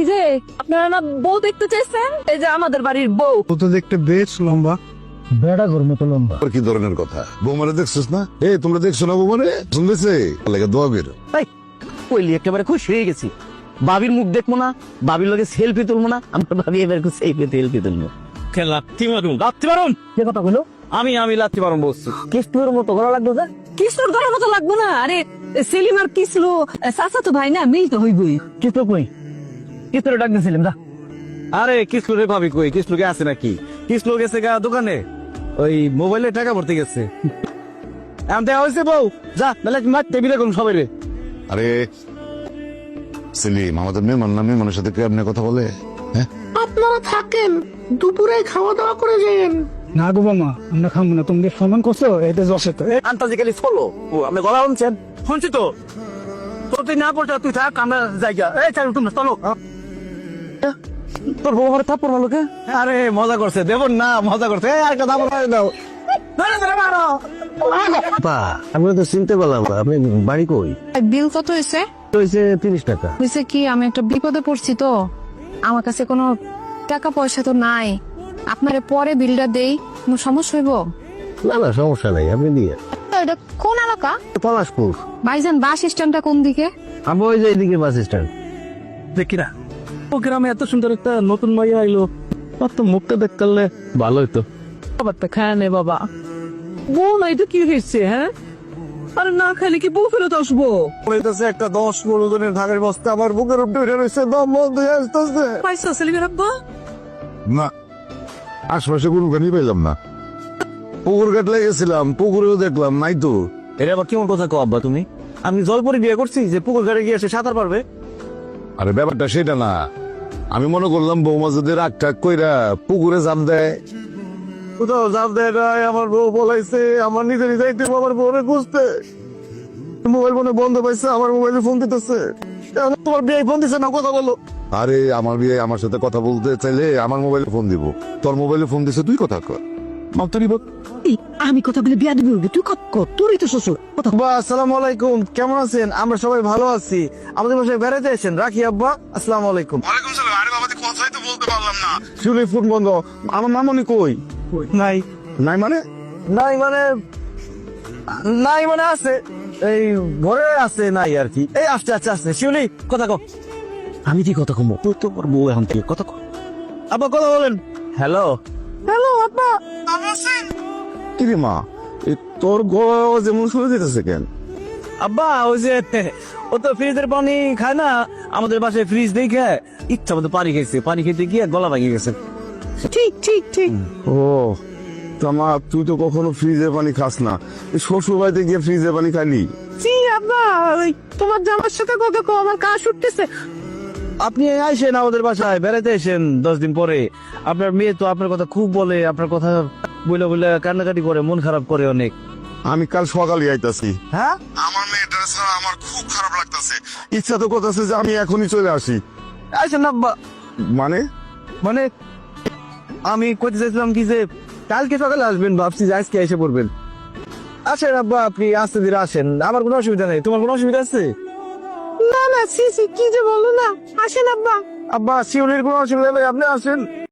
এই যে আপনারা না বউ দেখতে চাইছেন? এই যে আমাদের বাড়ির বউ। ও তো দেখতে বেশ লম্বা। বেড়া ঘর মতো লম্বা। আর কি ধরনের কথা? বৌমারে দেখছিস না? এ তোমরা দেখছ না বৌমারে? শুনতেছে? লাগে দোয়া বের কইলি একেবারে খুশি হয়ে গেছি। বাবির মুখ দেখব না বাবির লগে সেলফি তুলবো না আমরা ভাবি এবার সেলফি সেলফি তুলবো। লাত্তি মারুন লাত্তি মারুন কে কথা বলো আমি আমি লাত্তি মারুন বলছি। কিস্তুর মতো করা লাগবে যে কিশোর মতো লাগবে না? আরে সেলিম আর কিসলো চাচা তো ভাই না মিল তো হইবই। কিস্তু কই? কিস্তুর ডাক দিয়েছিলাম যা। আরে কিসলু রে ভাবি কই? কিসলু কে আছে নাকি? কিসলু গেছে গা দোকানে। ওই মোবাইলে টাকা ভরতে গেছে। এম দেয়া হয়েছে বউ। যা নাহলে মার টেবিলে কোন সবাই রে আরে সেলিম আমাদের মেহমান না? মেহমানের সাথে কেমনে কথা বলে হ্যাঁ? আপনারা থাকেন দুপুরে খাওয়া দাওয়া করে যাইয়েন না গো মামা আমরা খাব না। তুমি সম্মান করছ? এতে যশে তো এ, আন্তাজি খালি ফলো ও আমি গলা শুনছেন শুনছি তো। তোর তুই না পড়ছে তুই থাক আমরা জায়গা এই চাই তুমি চলো। তোর বউ আমার থাপ্পড় মারলো কে? আরে মজা করছে। দেব না মজা করছে। এই আরেকটা দাম মারি। দাও পা আমি তো চিনতে পারলাম আপনি বাড়ি কই? বিল কত হয়েছে? হয়েছে তিরিশ টাকা। হয়েছে কি আমি একটা বিপদে পড়ছি তো। আমার কাছে কোনো টাকা পয়সা তো নাই। আপনারে পরে বিলটা দেই কোনো সমস্যা হইব? না না সমস্যা নাই আপনি দিয়ে। এটা কোন এলাকা? পলাশপুর। ভাইজান বাস স্ট্যান্ডটা কোন দিকে? আমি ওই যে এদিকে বাস স্ট্যান্ড। দেখি না। ও গ্রামে এত সুন্দর একটা নতুন মাইয়া আইলো তো মুখটা দেখতে পারলে ভালো হইতো। বাবারটা খায় নে বাবা। বউ নাই তো কি হয়েছে হ্যাঁ? আরে না খাইলে কি বউ ফেরত আসব? হইতেছে একটা দশ পনেরো জনের ঢাকের বস্তা আমার বুকের উপরে উঠে রয়েছে দম বন্ধ হয়ে আসতেছে। পাইছো সেলিমের আব্বা না আশপাশে কোনো গাড়ি পাইলাম না। পুকুর কাটলে গেছিলাম পুকুরেও দেখলাম নাই তো। এটা আবার কেমন কথা কো আব্বা তুমি? আমি জলপরি বিয়ে করছি যে পুকুর ঘাটে গিয়ে সে সাঁতার পারবে। আরে ব্যাপারটা সেটা না। আমি মনে করলাম বৌমা যদি রাগ টাগ কইরা পুকুরে জাম দেয়। কোথাও জাপ দেয় নাই আমার বউ বলাইছে আমার নিজে নিজে একটু আমার বউরে খুঁজতে। মোবাইল ফোনে বন্ধ পাইছে আমার মোবাইলে ফোন দিতেছে। তোমার বিয়ে ফোন দিছে না কথা বলো। আরে আমার বিয়ে আমার সাথে কথা বলতে চাইলে আমার মোবাইলে ফোন দিব। তোর মোবাইলে ফোন দিছে তুই কথা কর। আমি কথা বলে বিয়া দিবি তুই তোরই তো শ্বশুর কথা আব্বা আসসালামু আলাইকুম কেমন আছেন? আমরা সবাই ভালো আছি। আমাদের বাসায় বেড়াতে এসেছেন রাখি আব্বা আসসালামু আলাইকুম। ওয়ালাইকুম সালাম আরে বাবা কথাই তো বলতে পারলাম না। ফোন বন্ধ। আমার মামনি কই? নাই। নাই মানে? নাই মানে নাই মানে আছে। এই ঘরে আছে নাই আর কি। এই আসতে আসতে আসতে শিউলি কথা কও আমি কি কথা কমো? তুই তো বউ এখন থেকে কথা আব্বা কথা বলেন। হ্যালো। হ্যালো আব্বা। কিরে মা? তোর গলা যেমন শুনে যেতেছে কেন? আব্বা ওই যে ও তো ফ্রিজের পানি খায় না আমাদের বাসায় ফ্রিজ দেখে ইচ্ছা মতো পানি খেয়েছে পানি খেতে গিয়ে গলা ভাঙে গেছে। ঠিক ঠিক ঠিক। ও তামা তুই তো কখনো ফ্রিজের পানি খাস না। শ্বশুর বাড়িতে গিয়ে ফ্রিজের পানি খালি। জি আব্বা ওই তোমার জামার সাথে কথা কো আমার কাজ উঠতেছে। আপনি আইসেন আমাদের বাসায় বেড়াতে এসেন দশ দিন পরে। আপনার মেয়ে তো আপনার কথা খুব বলে আপনার কথা বলে বলে কান্নাকাটি করে মন খারাপ করে অনেক। আমি কাল সকালে আইতাছি। হ্যাঁ? আমার মেয়েটা ছাড়া আমার খুব খারাপ লাগতাছে। ইচ্ছা তো করতেছে যে আমি এখনই চলে আসি। আইসেন আব্বা মানে? মানে আমি কইতে চাইছিলাম কি যে কালকে সকালে আসবেন ভাবছি যে আজকে এসে পড়বেন। আসেন আব্বা আপনি আস্তে ধীরে আসেন। আমার কোনো অসুবিধা নেই। তোমার কোনো অসুবিধা আছে? না না সি সি কি যে বলো না। আসেন আব্বা। আব্বা শিউলির কোনো অসুবিধা নেই। আপনি আসেন।